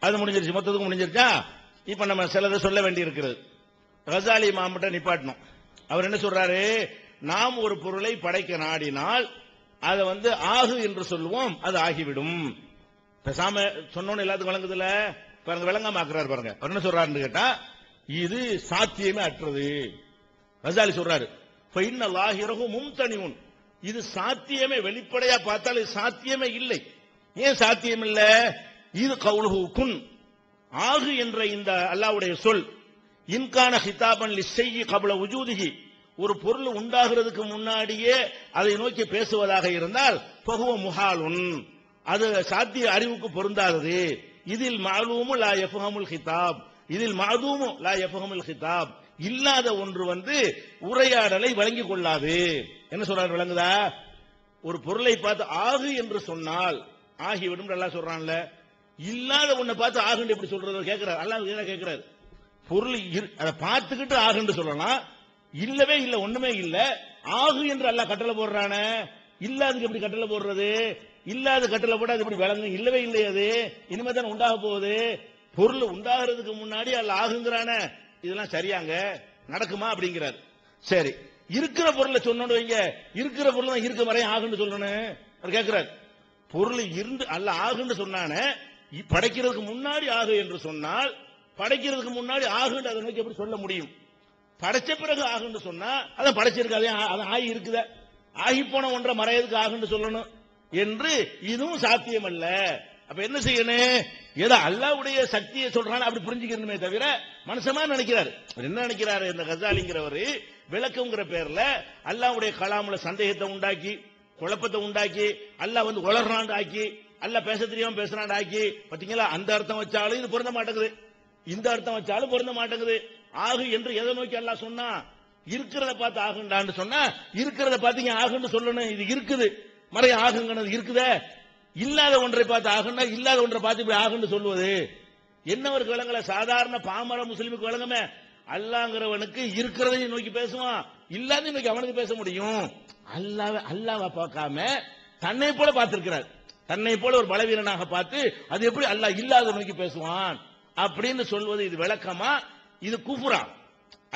அது முடிஞ்சிருச்சு. மொத்தத்துக்கு முடிஞ்சிருச்சா? இப்ப நம்ம சிலதை சொல்ல வேண்டி இருக்கிறது ரசாலி மாமட்ட நிப்பாட்டணும். அவர் என்ன சொல்றாரு? நாம் ஒரு பொருளை படைக்க நாடினால் அதை வந்து ஆகு என்று சொல்லுவோம் அது ஆகிவிடும். பேசாம சொன்னோன்னு எல்லாத்துக்கும் விளங்குதுல பாருங்க விளங்காம ஆக்குறாரு பாருங்க. அவர் என்ன சொல்றாருன்னு கேட்டா இது சாத்தியமே அற்றது. ரசாலி சொல்றாரு ஃபைன்ன லாஹிரஹு மும்தனிவுன் இது சாத்தியமே வெளிப்படையா பார்த்தால் இது சாத்தியமே இல்லை. ஏன் சாத்தியம் இல்லை இது கவுலுஹு குன். ஆகு என்ற இந்த அல்லாவுடைய சொல். இன்கான ஹிதாபன் லிஸ்ஸையி கபல உஜூதிகி ஒரு பொருள் உண்டாகிறதுக்கு முன்னாடியே அதை நோக்கி பேசுவதாக இருந்தால் பகுவ முஹாலுன். அது சாத்திய அறிவுக்கு பொருந்தாதது. இதில் மாலூமு லா யஃபஹமுல் ஹிதாப். இதில் மாதூமு லா யஃபஹமுல் ஹிதாப். இல்லாத ஒன்று வந்து உரையாடலை வழங்கிக் கொள்ளாது. என்ன சொல்றாரு விளங்குதா? ஒரு பொருளை பார்த்து ஆகு என்று சொன்னால் ஆகிவிடும் நல்லா சொல்றான்ல. இல்லாத ஒன்றை பார்த்து ஆகுன்னு எப்படி சொல்றது கேட்கிறார் அல்லா கேட்கிறாரு பொருள் இரு- அதை பார்த்துக்கிட்டு ஆகுன்னு சொல்லலாம் இல்லவே இல்ல ஒண்ணுமே இல்ல. ஆகு என்று அல்லாஹ் கட்டளை போடுறானே. இல்லாததுக்கு எப்படி கட்டளை போடுறது? இல்லாத கட்டளை போட அது எப்படி விளங்கும்? இல்லவே இல்லை அது. இனிமே தானே உண்டாக போகுது. பொருள் உண்டாகிறதுக்கு முன்னாடி அல்ல ஆகுங்கிறான. இதெல்லாம் சரியாங்க. நடக்குமா அப்படிங்கிறார். சரி. இருக்கிற பொருளை சொன்னோன்னு வைங்க. இருக்கிற பொருள் தான் இருக்க வரையும் ஆகுன்னு சொல்லணும். அவர் கேட்கிறார் பொருள் இருந்து அல்ல ஆகுன்னு சொன்னானே படைக்கிறதுக்கு முன்னாடி ஆகு என்று சொன்னால் படைக்கிறதுக்கு முன்னாடி ஆகுன்னு அதை நோக்கி எப்படி சொல்ல முடியும்? படைச்ச பிறகு ஆகுன்னு சொன்னா அதை படைச்சிருக்காது அது ஆகி இருக்குத. ஆகி போன ஒன்றை மறையதுக்கு ஆகுன்னு சொல்லணும் என்று இதுவும் சாத்தியம் அல்ல அப்ப என்ன செய்யணும்? ஏதோ அல்லாவுடைய சக்தியை சொல்றான்னு அப்படி புரிஞ்சுக்கணுமே தவிர மனசமா நினைக்கிறாரு. அவர் என்ன நினைக்கிறாரு? இந்த கசாலிங்கிறவர் விளக்கங்கிற பேர்ல அல்லாவுடைய கலாமுல சந்தேகத்தை உண்டாக்கி குழப்பத்தை உண்டாக்கி அல்லாஹ் வந்து உளறாண்டு ஆக்கி அல்ல பேச தெரியாம பேசுறான் ஆக்கி. பாத்தீங்களா? அந்த அர்த்தம் வச்சாலும் இது பொருந்த மாட்டேங்குது. இந்த அர்த்தம் வச்சாலும் பொருந்த மாட்டேங்குது. ஆகு என்று எதை நோக்கி எல்லாம் சொன்னா? இருக்கிறத பார்த்து ஆகுண்டான்னு சொன்னா இருக்கிறத பாத்தீங்க ஆகுன்னு சொல்லணும். இது இருக்குது. மறைய ஆகுங்கிறது இருக்குதே. இல்லாத ஒன்றை பார்த்து ஆகுன்னா இல்லாத ஒன்றை பார்த்து இப்படி ஆகுன்னு சொல்லுவது என்னவருக்கு விளங்கல? சாதாரண பாமர முஸ்லீமுக்கு விளங்குமே. அல்லாங்கிறவனுக்கு இருக்கிறதையும் நோக்கி பேசுவான். இல்லாத நோக்கி அவனுக்கு பேச முடியும். அல்லாஹ் அல்லாவை பார்க்காம தன்னை போல பார்த்திருக்கிறார். தன்னை போல ஒரு பலவீனனாக பார்த்து அது எப்படி அல்லாஹ் இல்லாத நோக்கி பேசுவான்? அப்படின்னு சொல்வது இது விளக்கமா? இது குஃபுரா.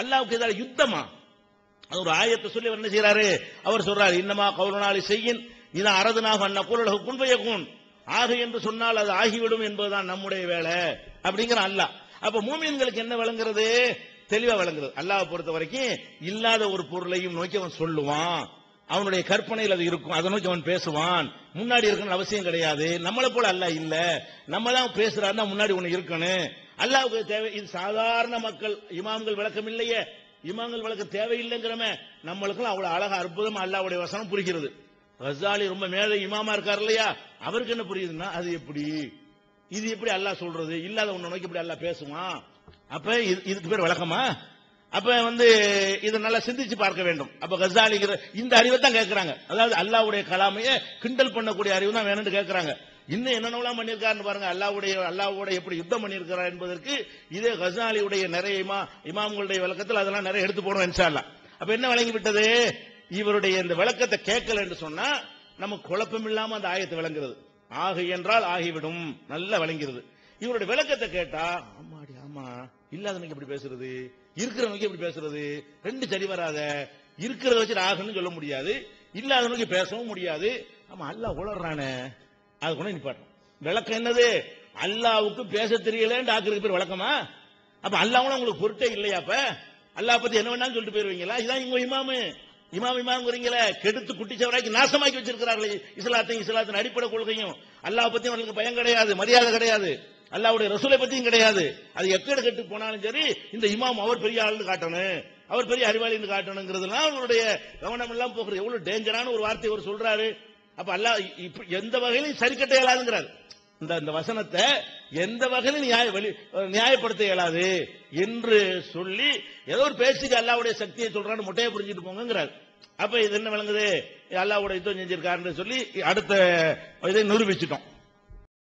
அல்லாவுக்கு எதிராக யுத்தமா? அது ஒரு ஆயத்தை சொல்லி என்ன செய்யறாரு அவர் சொல்றாரு இன்னமா கவுலனாலி செய்யின் இதான் அரதுனாக அண்ணா குரலகு குன்பயக்கும் ஆகு என்று சொன்னால் அது ஆகிவிடும் என்பதுதான் நம்முடைய வேலை அப்படிங்கிற அல்லாஹ். அப்ப மூமியன்களுக்கு என்ன விளங்குறது? தெளிவா விளங்குறது. அல்லாஹ் பொறுத்த வரைக்கும் இல்லாத ஒரு பொருளையும் நோக்கி அவன் சொல்லுவான். அவனுடைய கற்பனையில் அது இருக்கும். அதை நோக்கி அவன் பேசுவான். முன்னாடி இருக்கணும் அவசியம் கிடையாது. நம்மளை போல அல்ல இல்ல. நம்ம தான் பேசுறாருன்னா முன்னாடி ஒண்ணு இருக்கணும். அல்லாவுக்கு தேவை. இது சாதாரண மக்கள் இமாம்கள் விளக்கம் இல்லையே. இமாம்கள் விளக்கம் தேவையில்லைங்கிறமே. நம்மளுக்கும் அவ்வளவு அழகா அற்புதமா அல்லாவுடைய வசனம் புரிகிறது. ரசாலி ரொம்ப மேலே இமாமா இருக்கார் இல்லையா? அவருக்கு என்ன புரியுதுன்னா அது எப்படி? இது எப்படி அல்லாஹ் சொல்றது? இல்லாத உன்னை நோக்கி இப்படி அல்லாஹ் பேசுவான். அப்ப இது- இதுக்கு பேர் விளக்கமா? அப்ப வந்து இதை நல்லா சிந்திச்சு பார்க்க வேண்டும். அப்ப கசாலிங்கிற இந்த அறிவை தான் கேட்கறாங்க. அதாவது அல்லாஹ்வுடைய கலாமையே கிண்டல் பண்ணக்கூடிய அறிவு தான் வேணும்னு கேட்கறாங்க. இன்னும் என்னென்னலாம் பண்ணியிருக்காருன்னு பாருங்க. அல்லாஹ்வுடைய அல்லாவோட எப்படி யுத்தம் பண்ணியிருக்கிறார் என்பதற்கு இதே கசாலியுடைய நிறைய இமா இமாம்களுடைய விளக்கத்தில் அதெல்லாம் நிறைய எடுத்து போடணும் இன்ஷா அப்ப என்ன விளங்கி விட்டது இவருடைய இந்த விளக்கத்தை கேட்கல என்று சொன்னா நம்ம குழப்பம் இல்லாம அந்த ஆயத்தை விளங்குறது. ஆகு என்றால் ஆகிவிடும். நல்லா விளங்கிறது இவருடைய விளக்கத்தை கேட்டா ஆமாடி ஆமா. இல்லாத எப்படி பேசுறது? இருக்கிறவனுக்கு எப்படி பேசுறது? ரெண்டு சரி வராத. இருக்கிறத வச்சு ஆகுன்னு சொல்ல முடியாது. இல்லாதவனுக்கு பேசவும் முடியாது. ஆமா அல்லாஹ் உளறானே அது கூட நிப்பாட்டும் விளக்கம் என்னது? அல்லாவுக்கு பேச தெரியலன்னு டாக்டர் பேர் விளக்கமா அப்ப அல்லாவும் உங்களுக்கு பொருட்டே இல்லையா அப்ப? அல்லாஹ் பத்தி என்ன வேணாலும் சொல்லிட்டு போயிருவீங்களா? இதான் இங்க இமாமு. இமாம் இமாம்ங்கிறீங்களே. கெடுத்து குட்டிச்சவராக்கி நாசமாக்கி வச்சிருக்கிறார்களே. இஸ்லாத்தையும் இஸ்லாத்தின் அடிப்படை கொள்கையும். அல்லாஹ் பத்தி அவர்களுக்கு பயம் கிடையாது மரியாதை கிடையாது. அல்லாவுடைய ரசூலை பத்தியும் கிடையாது. அது எக்கடு கெட்டு போனாலும் சரி இந்த இமாம் அவர் பெரிய ஆளுன்னு காட்டணும். அவர் பெரிய அறிவாளின்னு காட்டணுங்கிறதுலாம் அவருடைய கவனம் எல்லாம் போகிறது. எவ்வளவு டேஞ்சரான ஒரு வார்த்தை அவர் சொல்றாரு. அப்ப அல்லாஹ் எந்த வகையிலும் சரி கட்ட இயலாதுங்கிறார். இந்த இந்த வசனத்தை எந்த வகையிலும் நியாய வழி நியாயப்படுத்த இயலாது என்று சொல்லி ஏதோ ஒரு பேச்சுக்கு அல்லாவுடைய சக்தியை சொல்றான்னு முட்டையை புரிஞ்சுட்டு போங்கிறார் அப்ப இது என்ன விளங்குது? அல்லாவுடைய யுத்தம் செஞ்சிருக்காருன்னு சொல்லி அடுத்த இதை நிரூபிச்சிட்டோம்.